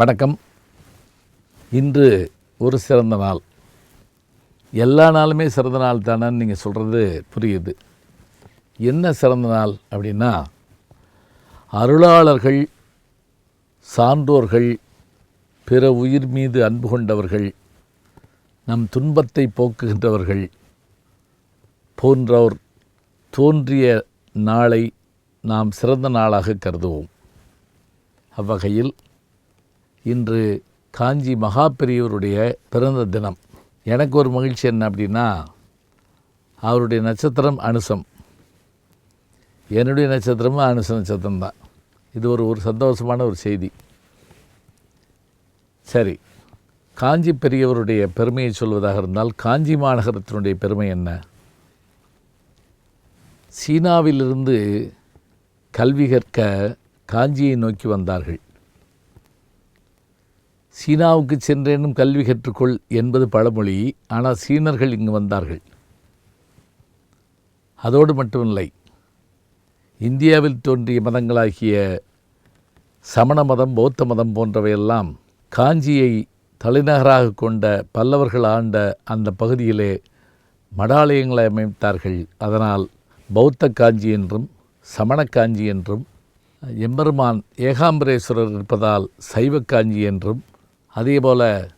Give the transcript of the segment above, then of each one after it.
வணக்கம். இன்று ஒரு சிறந்த நாள். எல்லா நாளுமே சிறந்த நாள் தானேன்னு நீங்கள் சொல்கிறது புரியுது. என்ன சிறந்த நாள் அப்படின்னா அருளாளர்கள் சான்றோர்கள் பிற உயிர் மீது அன்பு கொண்டவர்கள் நம் துன்பத்தை போக்குகின்றவர்கள் போன்றோர் தோன்றிய நாளை நாம் சிறந்த நாளாக கருதுவோம். அவ்வகையில் இன்று காஞ்சி மகா பெரியவருடைய பிறந்த தினம். எனக்கு ஒரு மகிழ்ச்சி என்ன அப்படின்னா அவருடைய நட்சத்திரம் அனுசம். என்னுடைய நட்சத்திரமும் அனுச நட்சத்திரம் தான். இது ஒரு ஒரு சந்தோஷமான ஒரு செய்தி. சரி காஞ்சி பெரியவருடைய பெருமையை சொல்வதாக இருந்தால் காஞ்சி மாநகரத்தினுடைய பெருமை என்ன? சீனாவிலிருந்து கல்வி கற்க காஞ்சியை நோக்கி வந்தார்கள். சீனாவுக்கு சென்றேனும் கல்வி கற்றுக்கொள் என்பது பழமொழி ஆனால் சீனர்கள் இங்கு வந்தார்கள். அதோடு மட்டுமில்லை இந்தியாவில் தோன்றிய மதங்களாகிய சமண மதம் பௌத்த மதம் போன்றவையெல்லாம் காஞ்சியை தலைநகராக கொண்ட பல்லவர்கள் ஆண்ட அந்த பகுதியிலே மடாலயங்களை அமைத்தார்கள். அதனால் பௌத்த காஞ்சி என்றும் சமண காஞ்சி என்றும் எம்பெருமான் ஏகாம்பரேஸ்வரர் இருப்பதால் சைவ காஞ்சி என்றும் அதேபோல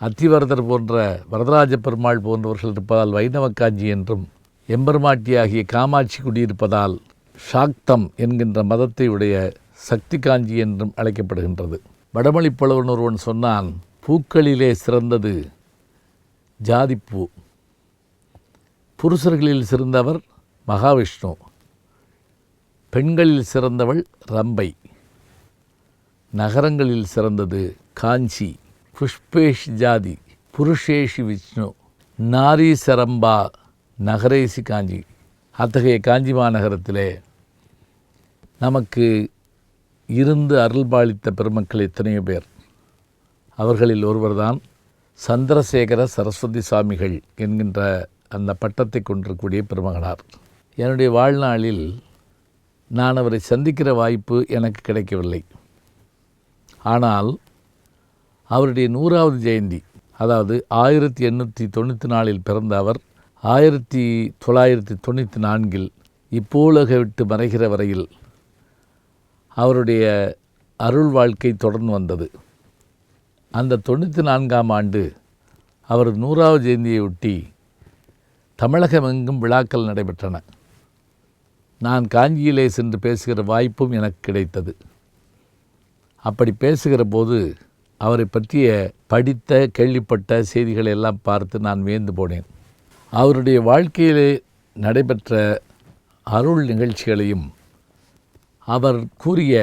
அத்திவரதர் போன்ற வரதராஜ பெருமாள் போன்றவர்கள் இருப்பதால் வைணவ காஞ்சி என்றும் எம்பெருமாட்டியாகிய காமாட்சி குடியிருப்பதால் சாக்தம் என்கின்ற மதத்தை உடைய சக்தி காஞ்சி என்றும் அழைக்கப்படுகின்றது. வடமொழி புலவன் ஒருவன் சொன்னான் பூக்களிலே சிறந்தது ஜாதிப்பூ. புருஷர்களில் சிறந்தவர் மகாவிஷ்ணு. பெண்களில் சிறந்தவள் ரம்பை. நகரங்களில் சிறந்தது காஞ்சி புஷ்பேஷ் ஜாதி புருஷேஷி விஷ்ணு நாரி சரம்பா நகரேசி காஞ்சி. அத்தகைய காஞ்சி மாநகரத்திலே நமக்கு இருந்து அருள்பாலித்த பெருமக்கள் எத்தனையோ பேர். அவர்களில் ஒருவர்தான் சந்திரசேகர சரஸ்வதி சுவாமிகள் என்கின்ற அந்த பட்டத்தை கொண்டிருக்கக்கூடிய பெருமகனார். என்னுடைய வாழ்நாளில் நான் அவரை சந்திக்கிற வாய்ப்பு எனக்கு கிடைக்கவில்லை. ஆனால் அவருடைய நூறாவது ஜெயந்தி அதாவது ஆயிரத்தி எண்ணூற்றி தொண்ணூற்றி நாலில் பிறந்த அவர் ஆயிரத்தி தொள்ளாயிரத்தி தொண்ணூற்றி நான்கில் இப்போலக விட்டு மறைகிற வரையில் அவருடைய அருள் வாழ்க்கை தொடர்ந்து வந்தது. அந்த தொண்ணூற்றி நான்காம் ஆண்டு அவர் நூறாவது ஜெயந்தியை ஒட்டி தமிழகமெங்கும் விழாக்கள் நடைபெற்றன. நான் காஞ்சியிலே சென்று பேசுகிற வாய்ப்பும் எனக்கு கிடைத்தது. அப்படி பேசுகிற போது அவரை பற்றிய படித்த கேள்விப்பட்ட செய்திகளை எல்லாம் பார்த்து நான் வியந்து போனேன். அவருடைய வாழ்க்கையிலே நடைபெற்ற அருள் நிகழ்ச்சிகளையும் அவர் கூறிய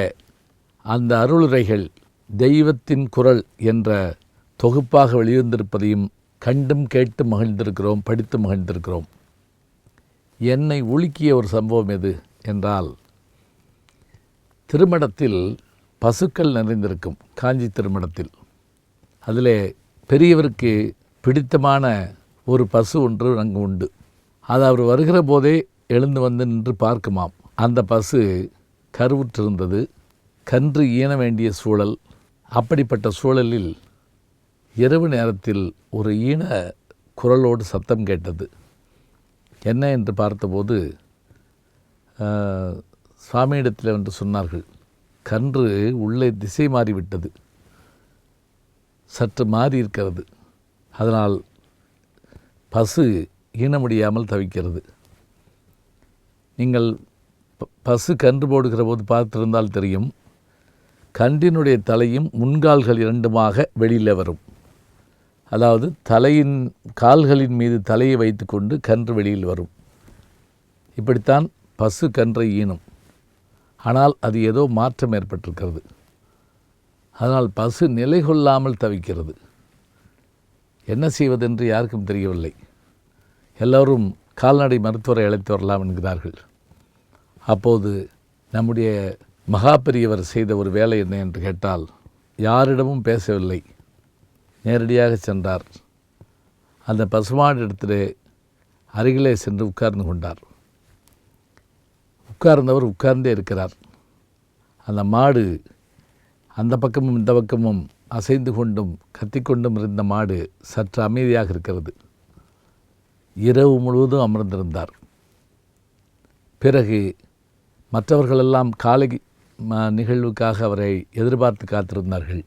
அந்த அருளுரைகள் தெய்வத்தின் குரல் என்ற தொகுப்பாக வெளிவந்திருப்பதையும் கண்டும் கேட்டு மகிழ்ந்திருக்கிறோம் படித்து மகிழ்ந்திருக்கிறோம். என்னை உலுக்கிய ஒரு சம்பவம் எது என்றால் திருமணத்தில் பசுக்கள் நிறைந்திருக்கும் காஞ்சி திருமணத்தில். அதில் பெரியவருக்கு பிடித்தமான ஒரு பசு ஒன்று அங்கு உண்டு. அது அவர் வருகிற போதே எழுந்து வந்து நின்று பார்க்குமாம். அந்த பசு கருவுற்றிருந்தது கன்று ஈன வேண்டிய சூழல். அப்படிப்பட்ட சூழலில் இரவு நேரத்தில் ஒரு ஈன குரலோடு சத்தம் கேட்டது. என்ன? என்று பார்த்தபோது சுவாமியிடத்தில் என்று சொன்னார்கள். கன்று உள்ளே திசை மாறிவிட்டது. சற்று மாறி இருக்கிறது. அதனால் பசு ஈன முடியாமல் தவிக்கிறது. நீங்கள் ப- பசு கன்று போடுகிற போது பார்த்திருந்தால் தெரியும் கன்றினுடைய தலையும் முன்கால்கள் இரண்டுமாக வெளியில் வரும். அதாவது தலையின் கால்களின் மீது தலையை வைத்துக்கொண்டு கன்று வெளியில் வரும். இப்படித்தான் பசு கன்றை ஈனும். ஆனால் அது ஏதோ மாற்றம் ஏற்பட்டிருக்கிறது. அதனால் பசு நிலை கொள்ளாமல் தவிக்கிறது. என்ன செய்வதென்று யாருக்கும் தெரியவில்லை. எல்லோரும் கால்நடை மருத்துவரை அழைத்து வரலாம் என்கிறார்கள். அப்போது நம்முடைய மகா பெரியவர் செய்த ஒரு வேலை என்ன என்று கேட்டால் யாரிடமும் பேசவில்லை. நேரடியாக சென்றார். அந்த பசுமாடு இடத்திலே அருகிலே சென்று உட்கார்ந்து கொண்டார். உட்கார்ந்தவர் உட்கார்ந்தே இருக்கிறார். அந்த மாடு அந்த பக்கமும் இந்த பக்கமும் அசைந்து கொண்டும் கத்திக்கொண்டும் இருந்த மாடு சற்று அமைதியாக இருக்கிறது. இரவு முழுவதும் அமர்ந்திருந்தார். பிறகு மற்றவர்களெல்லாம் காலை ம- நிகழ்வுக்காக அவரை எதிர்பார்த்து காத்திருந்தார்கள்.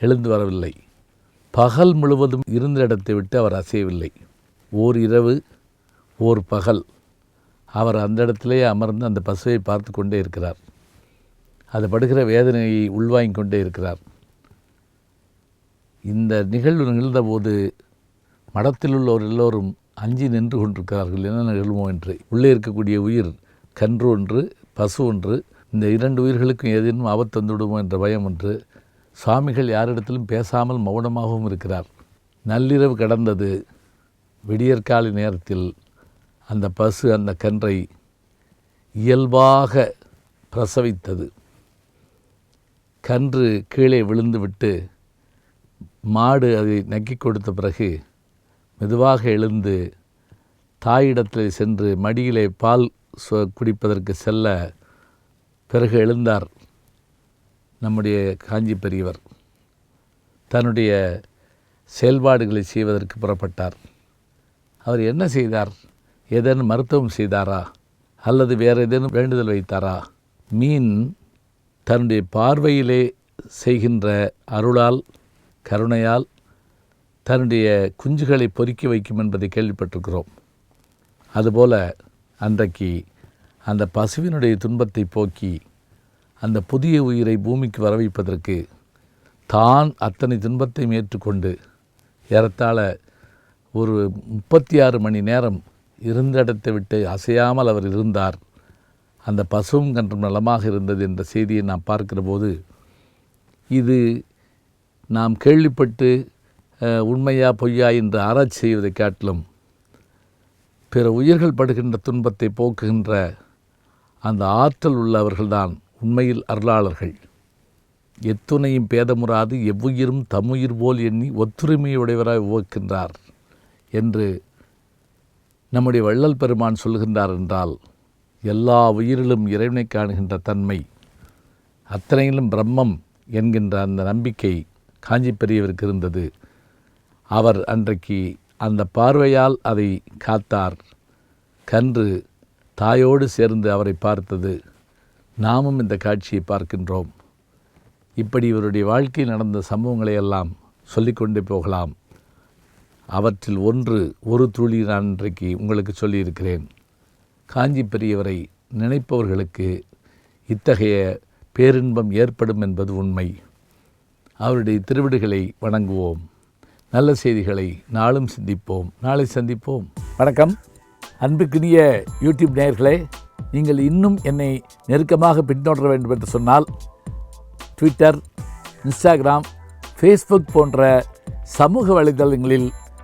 எழுந்து வரவில்லை. பகல் முழுவதும் இருந்த இடத்தை விட்டு அவர் அசையவில்லை. ஓர் இரவு ஓர் பகல். அவர் அந்த இடத்திலேயே அமர்ந்து அந்த பசுவை பார்த்து கொண்டே இருக்கிறார். அது படுகிற வேதனையை உள்வாங்கிக் கொண்டே இருக்கிறார். இந்த நிகழ்வு நிகழ்ந்தபோது மடத்தில் உள்ளவர் எல்லோரும் அஞ்சி நின்று கொண்டிருக்கிறார்கள். என்ன நிகழ்வோம் என்று. உள்ளே இருக்கக்கூடிய உயிர் கன்று ஒன்று பசு ஒன்று இந்த இரண்டு உயிர்களுக்கும் ஏதேனும் ஆபத்து வந்துவிடுமோ என்ற பயம் ஒன்று. சுவாமிகள் யாரிடத்திலும் பேசாமல் மௌனமாகவும் இருக்கிறார். நள்ளிரவு கடந்தது விடியற்காலை நேரத்தில் அந்த பசு அந்த கன்றை இயல்பாக பிரசவித்தது. கன்று கீழே விழுந்துவிட்டு மாடு அதை நக்கி கொடுத்த பிறகு மெதுவாக எழுந்து தாயிடத்தில் சென்று மடியிலே பால் குடிப்பதற்கு செல்ல பிறகு எழுந்தார் நம்முடைய காஞ்சி பெரியவர். தன்னுடைய செயல்பாடுகளை செய்வதற்கு புறப்பட்டார். அவர் என்ன செய்தார்? ஏதேனும் மருத்துவம் செய்தாரா? அல்லது வேறு ஏதேனும் வேண்டுதல் வைத்தாரா? மீன் தன்னுடைய பார்வையிலே செய்கின்ற அருளால் கருணையால் தன்னுடைய குஞ்சுகளை பொறுக்கி வைக்கும் என்பதை கேள்விப்பட்டிருக்கிறோம். அதுபோல அன்றைக்கு அந்த பசுவினுடைய துன்பத்தை போக்கி அந்த புதிய உயிரை பூமிக்கு வரவைப்பதற்கு தான் அத்தனை துன்பத்தையும் ஏற்றுக்கொண்டு ஏறத்தாழ ஒரு முப்பத்தி ஆறு மணி நேரம் இருந்த இடத்தை விட்டு அசையாமல் அவர் இருந்தார். அந்த பசுவும் கன்றும் நலமாக இருந்தது என்ற செய்தியை நாம் பார்க்கிற போது இது நாம் கேள்விப்பட்டு உண்மையா பொய்யா என்று ஆராய்ச்சி செய்வதை காட்டிலும் பிற உயிர்கள் படுகின்ற துன்பத்தை போக்குகின்ற அந்த ஆற்றல் உள்ளவர்கள்தான் உண்மையில் அருளாளர்கள். எத்துணையும் பேதமுறாது எவ்வுயிரும் தம்முயிர் போல் எண்ணி ஒத்துரிமையுடையவராய் உவக்கின்றார் என்று நம்முடைய வள்ளல் பெருமான் சொல்கின்றார் என்றால் எல்லா உயிரிலும் இறைவனை காணுகின்ற தன்மை அத்தனையிலும் பிரம்மம் என்கின்ற அந்த நம்பிக்கை காஞ்சி பெரியவருக்கு இருந்தது. அவர் அன்றைக்கு அந்த பார்வையால் அதை காத்தார். கன்று தாயோடு சேர்ந்து அவரை பார்த்தது. நாமும் இந்த காட்சியை பார்க்கின்றோம். இப்படி இவருடைய வாழ்க்கையில் நடந்த சம்பவங்களை எல்லாம் சொல்லிக்கொண்டே போகலாம். அவற்றில் ஒன்று ஒரு துளி நான் இன்றைக்கு உங்களுக்கு சொல்லியிருக்கிறேன். காஞ்சி பெரியவரை நினைப்பவர்களுக்கு இத்தகைய பேரின்பம் ஏற்படும் என்பது உண்மை. அவருடைய திருவிடுகளை வணங்குவோம். நல்ல செய்திகளை நாளும் சிந்திப்போம். நாளை சந்திப்போம். வணக்கம். அன்புக்குரிய யூடியூப் நேயர்களே நீங்கள் இன்னும் என்னை நெருக்கமாக பின்தொடர வேண்டும் என்று சொன்னால் ட்விட்டர் இன்ஸ்டாகிராம் ஃபேஸ்புக் போன்ற சமூக வலைதளங்களில்